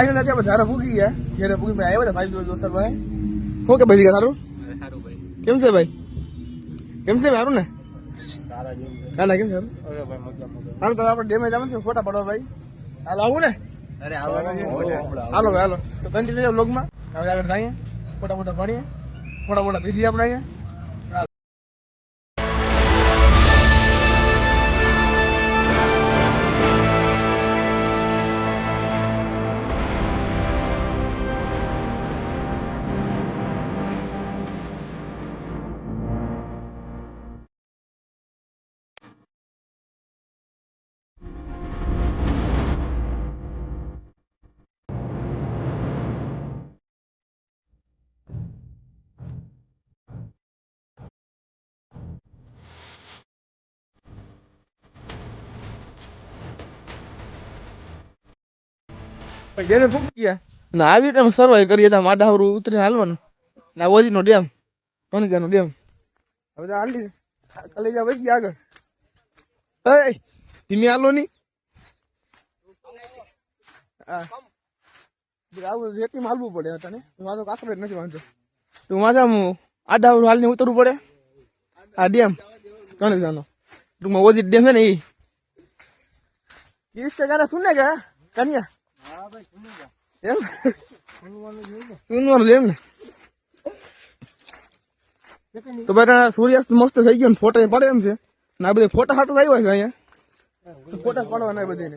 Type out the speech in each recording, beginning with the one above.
Final નથી વધારે ધારા પૂગી ગયા. જયારે ફૂકી મેં આવ્યા હતા ભાઈ દોસ્તર ભાઈ. શું કે ભાઈ સારું? કેમ છે ભાઈ? કેમ છે સારું ને? ના કેમ છે હાલો તો આપણે ડેમેજ આવે છે ફોટા પડવા ભાઈ. હાલો આવું ને? અરે હાલો હાલો. તો કન્ટિન્યુ બ્લોગમાં હવે આગળ જઈએ. ફોટા ફોટા પાડીએ. ફોટા ફોટા પીધી આપણે અહીંયા. પછી ડેમે ફૂકી ગયા. ને આવી રીતે સર્વાઈવ કરીએ ત્યાં માડાવરું ઉતરીને હાલવાનું. ના ઓજીનો ડેમ. કણજાનો ડેમ. હવે તો હાલી. કલેજા વહી ગયા આગળ. એ, ધીમે હાલો ની. હા. આવું રેતીમાં હાલવું પડે તને. વાંધો કાકરે જ નથી વાંધો. તું વાંધો આમ આડાવરું હાલને ઉતરવું પડે? આ ડેમ. કણજાનો ટૂંકમાં ઓજી ડેમ છે ને એ કિરીશ કે ગાના સુને ગયા કન્યા. એમ? સુનવાનું એમ ને? તો બેટા સૂર્યાસ્ત મસ્ત થઈ ગયો ને ફોટા પડે એમ છે. ને આ બધા ફોટા હાટું આવ્યા છે અહીંયા. ફોટા પાડવાના બધાને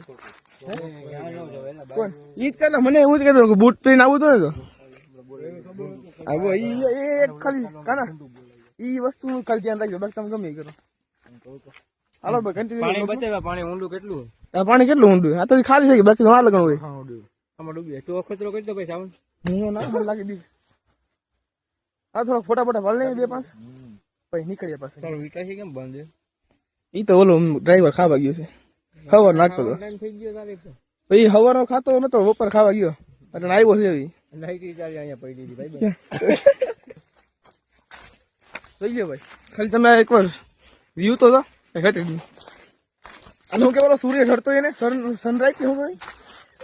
કોણ? ઈ જ કહેતા મને એવું જ કહેતો કે બૂટ પહેરીને આવું તો ને તો. આવો ઈ એ એક ખાલી કાના? ઈ વસ્તુ ખાલી ધ્યાન રાખજો બાકી તમે ગમે કરો. હાલો ભાઈ પાણી કન્ટિન્યુ બતાવ્યા પાણી ઊંડું કેટલું પાણી કેટલું ઊંડું આ તો ખાલી થઈ ગયું બાકી તમારે લગણ હોય. હા ઊંડું આમાં ડૂબી. જાય તું અખતરો કરી દો ભાઈ સાવન હું ના મને લાગી દી આ થોડા ફોટા ફોટા વાળ નહીં બે પાંચ. પછી નીકળ્યા પાછા. તારું વિકાસી કેમ બંધ ઈ તો ઓલો ડ્રાઈવર ખાવા ગયો છે. ખબર નાખતો હતો પછી હવારનો ખાતો નતો બપોર ખાવા ગયો. એટલે આવ્યો છે એવી નાઈટી ચાલી અહીંયા પડી દીધી ભાઈ થઈ ગયો ભાઈ. ખાલી તમે એકવાર વ્યૂ તો ઘટી અને હું કે બોલો સૂર્ય ચડતો એને? સન સનરાઈઝ કે હું ભાઈ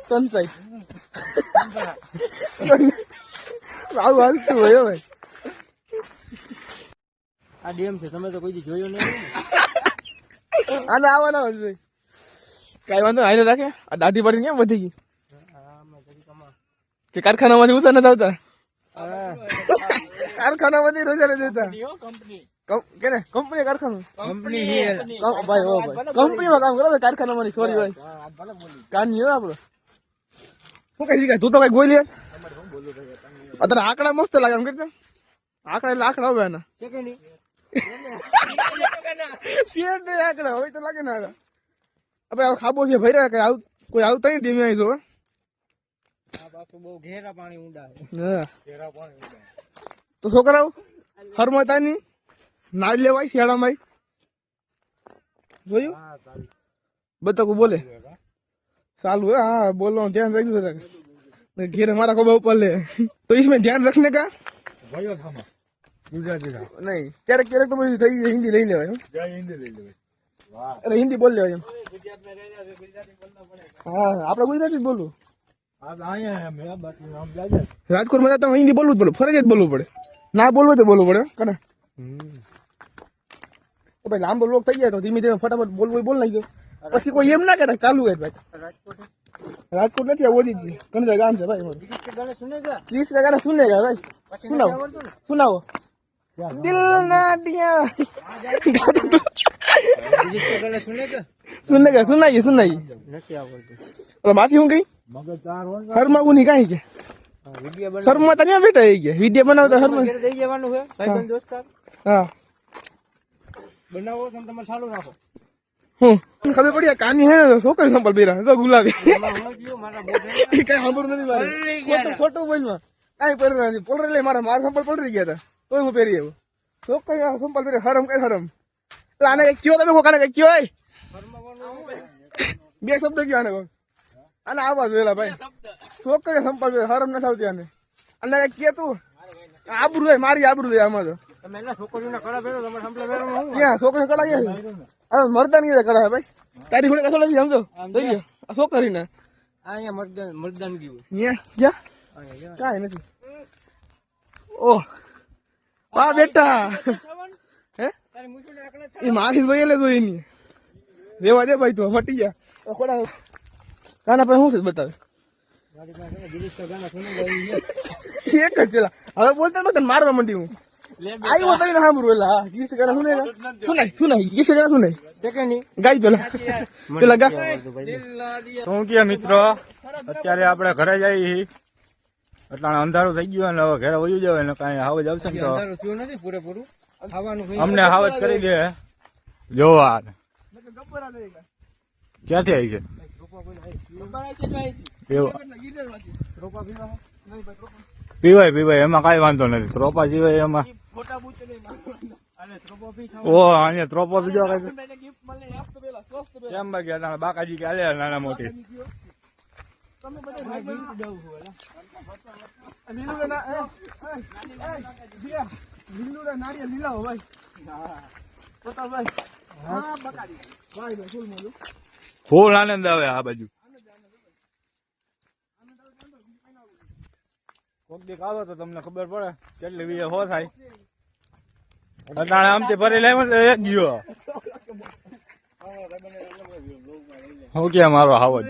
સનસાઈઝ આવું હાલતું હોય ભાઈ? આ ડેમ છે તમે તો કોઈ જોયો નહીં. આને આવવાના હોય ભાઈ કાંઈ વાંધો આઈને રાખે. આ દાઢી પાડી કેમ વધી ગઈ? કે કારખાનામાંથી ઉસા નથી આવતા? કારખાનામાંથી રોજા નથી આવતા? કંપની કમ- કે કંપની કારખાનું કંપની ભાઈ ઓ ભાઈ કંપનીમાં કામ કરો કારખાના મારી સોરી ભાઈ કાની હો આપણો શું કઈ શીખાય તું તો કઈ બોલી યાર અત્યારે આંકડા મસ્ત લાગે એમ કરતા આંકડા એટલે આંકડા આવે એના સેકન્ડ શેર ને આંકડા હવે તો લાગે ને હવે હવે ખાબો છે ભાઈ કઈ આવું કોઈ આવતા નહીં ડીમે આવી જો આ બહુ ઘેરા પાણી ઊંડા છે ઘેરા પાણી ઊંડા તો છોકરાઓ હરમતા ની ના લેવાય શિયાળામાં જોયું હા તારી બતકું બોલે ચાલू है हाँ बोल रहा हूँ ध्यान रख जरा नहीं, घेर हमारा को ऊपर ले तो इसमें ध्यान रखने का ગયો થામા ગુજરાતી ના नहीं क्यारेक क्यारेक तो मुझे थई हिंदी લઈ લેવાય હો. જય હિન્દી લઈ લે વાહ અરે હિન્દી બોલ લેવાય એમ હા આપણે ગુજરાતી જ બોલવું આ અહીંયા અમે બાકી નામ જાય રાજકોટમાં તમે હિન્દી બોલવું જ પડે ફરજિયાત બોલવું પડે ના બોલવું તો બોલવું પડે કને કે ભાઈ લાંબો લોક થઈ જાય તો ધીમે ધીમે ફટાફટ બોલવું બોલ નાખજો. પછી કોઈ એમ ના કરે ચાલુ હોય ભાઈ. રાજકોટ નથી આવો જી ગણજા ગામ છે ભાઈ ત્રીસ ટકા ને સુને ગયા ભાઈ. સુનાવો. સુનાવો. દિલ ના દિયા. સુને ગયા સુનાઈએ સુનાઈએ. નથી માસી હું કઈ શર્મા ઉની કાંઈ કે? શર્મા ત્યાં બેઠા ગયા વીડિયો બનાવતા શર્મા હા. બનાવો તમે તમારે ચાલુ રાખો. હું? ખબર પડી કાની હે છોકરી સંભાળ બેરા? જો ગુલાબી. કઈ સાંભળું નથી મારે. ખોટું ખોટું બોલમાં કઈ પર નથી પોલરે લે મારા મારા સંભાળ પલરી ગયા હતા તોય હું પહેરી આવ્યો છોકરી સંભાળ પહેરી હરમ કઈ હરમ. એટલે આને કઈ કયો તમે કોકાને કઈ કયો બે શબ્દ કયો આને આને આ બાજુ વેલા ભાઈ. છોકરી સંભાળ હરમ નથી આવતી આને. અને કઈ કે તું આબરૂ મારી આબરૂ આમાં તો. તમે ક્યાં છોકરી કડા ગયા કડા ભાઈ. તારી થોડી કસોડા સમજો? આ છોકરી ને અહીંયા મરદાન મરદાન ગયું. ન્યા ગયા? કાંઈ નથી. ઓહ વાહ બેટા. હે? એ મારી જોઈએ લે જોઈએ ની રેવા દે ભાઈ તું ફટી ગયા તો ખોડા. કાના પર છે બતાવે? એક જ હવે બોલતા નતો મારવા માંડી હું. આવ્યો તો એને સાંભળું એલા હા ગીસ ગાના सुने સુનાય ગીસ ગાના સુનાય સેકન્ડ ગાઈ પેલા પેલા ગા શું કે મિત્રો? અત્યારે આપણે ઘરે જઈએ એટલે અંધારું થઈ ગયું ને હવે ઘરે વયું જવાય ને કાંઈ હાવજ આવશે ને તો. અમને હાવજ કરી દે. જોવા ક્યાંથી આવી છે? એવું. પીવાય પીવાય એમાં કઈ વાંધો નથી. ત્રોપા સિવાય એમાં ઓ અહીંયા ત્રોપો બીજો કેમ બાકી હતા બાકાજી કે આલે નાના મોટી? ફૂલ આનંદ આવે આ બાજુ. કોક દીક આવો તો તમને ખબર પડે કેટલી વીએ હો થાય. અટાણે આમથી ફરી લાવ્યો ને એક ગયો. હું કે મારો હાવજ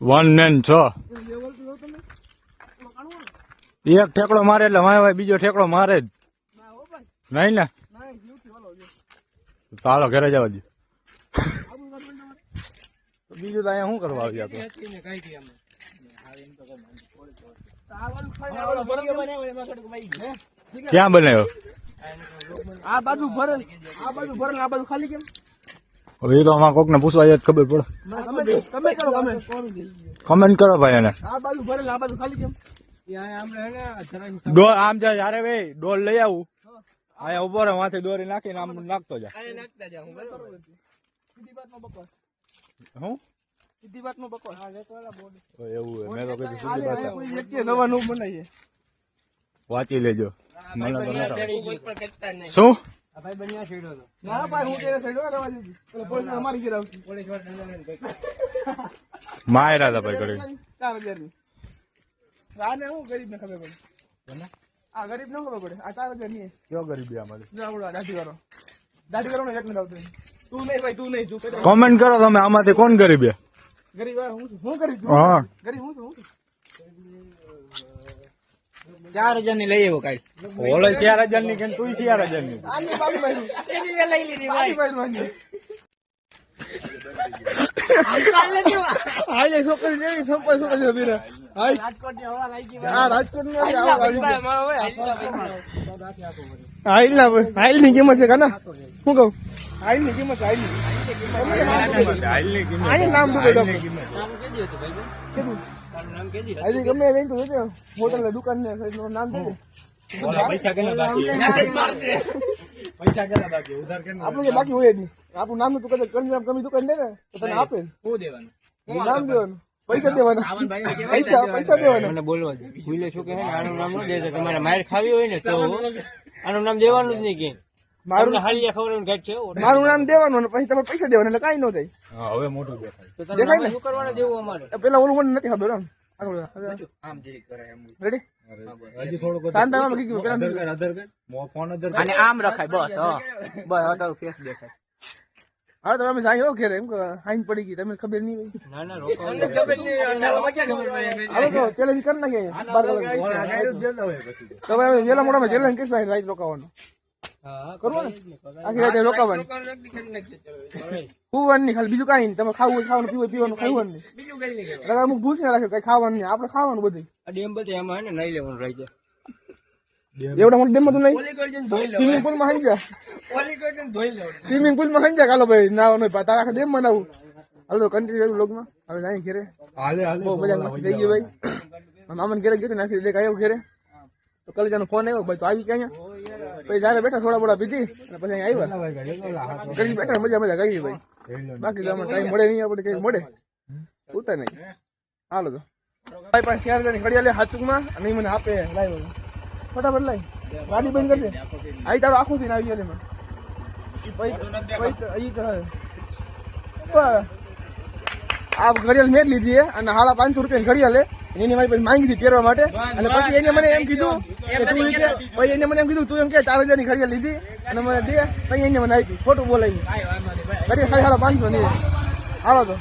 વન મેન છ. તો એક ઠેકડો મારે એટલે મારે ભાઈ બીજો ઠેકડો મારે જ. નહીં ને? તો હાલો ઘરે જવા દે તો બીજું તો અહીંયા શું કરવા આવ્યા તો? ને ક્યાં બનાવ્યો? આ બાજુ ભરે આ બાજુ ભરે આ બાજુ ખાલી કેમ? હવે એ તો કોક કોકને પૂછવા જાય ખબર પડે. તમે તમે કરો કમેન્ટ કરો ભાઈ એને. આ બાજુ ભરે આ બાજુ ખાલી કેમ? ને ડોલ આમ જાય યારે ભાઈ ડોલ લઈ આવું. અહીંયા ઊભો રહે માથે દોરી નાખીને આમ નાખતો જા. આને નાખતા બરાબર. બકવાસ. હું? સીધી વાતનો બકવાસ હા લેતો એલા બોર્ડ એવું હે. મેં તો કીધું સીધી લે, કોઈ વ્યક્તિએ નવા બનાવીએ વાંચી લેજો. મને શું? ભાઈ બન્યા છેડ્યો તો. ના ભાઈ હું તેરે સાઈડ રવા દીધી. એટલે પોલીસ અમારી ઘેર આવતી પોલીસવાળા લઈને માયરા હતા ભાઈ ની હું ગરીબ ને ખબર પડે? આ ગરીબ ન ખબર પડે? આ ચાર હજારની કયો ગરીબી અમારી ના આવડો આ દાઢી કરો ને એક નથી આવતો તું નહીં ભાઈ તું નહીં તું કઈ કોમેન્ટ કરો તમે આમાંથી કોણ ગરીબી ગરીબ હું હું ગરીબ છું? હા. ગરીબ હું છું ચાર હજારની લઈ આવ્યો ઓલે ચાર હજારની કે તું ચાર હજારની લઈ લીધી રાજકોટની હવા રાજકોટની હાઈલ ના ભાઈ હાઈલની કિંમત છે કાના? શું કહું? આઈલની કિંમત. આઈલની નામ શું ગમે એ તો જોજો હોટલ દુકાન ને નામ જોજો પૈસા બાકી? પૈસા કેટલા બાકી? ઉધાર કેટલા આપણું જે બાકી હોય જ. નહીં આપણું નામ તું કદાચ કમી કમી દુકાન દે ને તો તને આપે. શું દેવાનું? નામ દેવાનું. પૈસા દેવાના. આવન ભાઈ કે પૈસા પૈસા દેવાના. મને બોલવા દે. ભૂલે શું કે આનું નામ ન દેજો તમારે માર ખાવી હોય ને તો આનું નામ દેવાનું જ નહીં કે. મારું હાલિયા ખબર ઘેટ છે મારું નામ દેવાનું અને પછી તમે પૈસા દેવાના એટલે કાંઈ ન થાય. હવે મોટું દેખાય. દેખાય ને? શું કરવાનું દેવું અમારે? પેલા ઓલું મને નથી ખબર આમ આમ રખાય બસ હા. બસ હવે તારું ફેસ દેખાય. હવે તમે અમે સાંઈ ઘેરે એમ કે હાઈન પડી ગઈ તમને ખબર નહીં હોય. ના ના રોકાવું હાલો તો ચેલેન્જ કરી નાખીએ બાર કલાક. તો હવે વેલા મોડામાં ચેલેન્જ કરીશું અહીં રાઈટ રોકાવાનું. કરવું ને? આખી રાતે રોકાવાની. પીવાનું ખાલી બીજું કાંઈ નહીં. તમે ખાવું ખાવાનું પીવું હોય પીવાનું ખાવું નહીં. બીજું કઈ નહીં અમુક ભૂખ ના રાખે કઈ ખાવાનું નહીં આપણે ખાવાનું બધું આ ડેમ બધી એમાં નહીં લેવાનું રહી જાય એવડા મોટા ડેમ તું નહીં? સ્વિમિંગ પુલમાં હાઈ જા સ્વિમિંગ પુલમાં હાઈ જા કાલો ભાઈ ના નહીં તારા આખા ડેમમાં નાવું હાલો તો કન્ટિન્યુ લોગમાં. હવે જાય ઘેરે. હાલે હાલે. બહુ મજા મસ્તી થઈ ગઈ ભાઈ. મામા ઘેરે ગયો નાખી એટલે આવ્યો ઘેરે. તો કલેજાનો ફોન આવ્યો ભાઈ તો આવી ક્યાં અહીંયા. પછી જયારે બેઠા થોડા બોડા પીધી અને પછી અહીંયા આવ્યા. કરી બેઠા મજા મજા કરી ભાઈ. બાકી તો ટાઈમ મળે નહીં આપણે કઈ મળે. ઉતર નહીં. હાલો તો. ભાઈ પાસે શેર હજારની ઘડિયાળ લે હાચુકમાં અને મને આપે લાવ્યો ફટાફટ લઈ ગાડી બંધ કરી દે. આઈ તારું આખું થઈને આવી ગયો મને. પછી પછી કરે. બસ. આ ઘડિયાળ મેં લીધી અને હાડા પાંચસો રૂપિયા ઘડિયાળ એની મારી પછી માંગી હતી પહેરવા માટે. અને પછી એને મને એમ કીધું કે તું ઈ પછી એને મને એમ કીધું, તું એમ કે ચાર હજાર ઘડિયાળ લીધી. અને મને દે. પછી એને મને આપી, ખોટું બોલાવી. ઘડિયાળ ખાલી સાડા પાંચસો ની. હાલો તો.